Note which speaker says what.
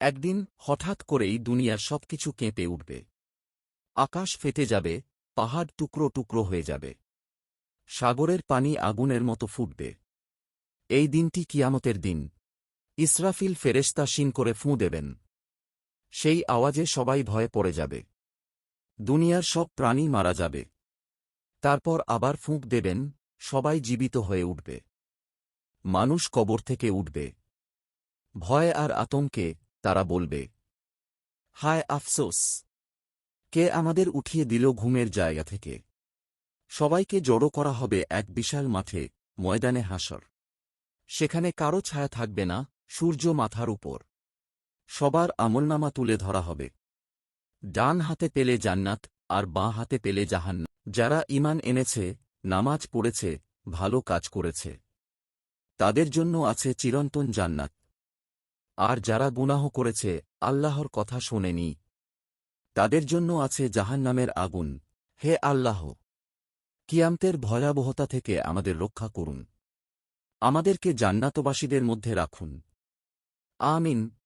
Speaker 1: একদিন হঠাৎ করেই দুনিয়ার সবকিছু কেঁপে উঠবে। আকাশ ফেটে যাবে, পাহাড় টুকরো টুকরো হয়ে যাবে। সাগরের পানি আগুনের মতো ফুটবে। এই দিনটি কিয়ামতের দিন। ইসরাফিল ফেরেশতা শিন করে ফুঁ দেবেন। সেই আওয়াজে সবাই ভয়ে পড়ে যাবে। দুনিয়ার সব প্রাণী মারা যাবে। তারপর আবার ফুঁক দেবেন, সবাই জীবিত হয়ে উঠবে। মানুষ কবর থেকে উঠবে। ভয় আর আতঙ্কে তারা বলবে, হায় আফসোস, কে আমাদের উঠিয়ে দিল ঘুমের জায়গা থেকে? সবাইকে জড়ো করা হবে এক বিশাল মাঠে, ময়দানে হাসর। সেখানে কারও ছায়া থাকবে না, সূর্য মাথার উপর। সবার আমলনামা তুলে ধরা হবে। ডান হাতে পেলে জান্নাত, আর বাঁ হাতে পেলে জাহান্ন যারা ইমান এনেছে, নামাজ পড়েছে, ভালো কাজ করেছে। তাদের জন্য আছে চিরন্তন জান্নাত। আর যারা গুনাহ করেছে, আল্লাহর কথা শোনেনি। তাদের জন্য আছে জাহান নামের আগুন। হে আল্লাহ! কিয়ামতের ভয়াবহতা থেকে আমাদের রক্ষা করুন। আমাদেরকে জান্নাতবাসীদের মধ্যে রাখুন। আমিন।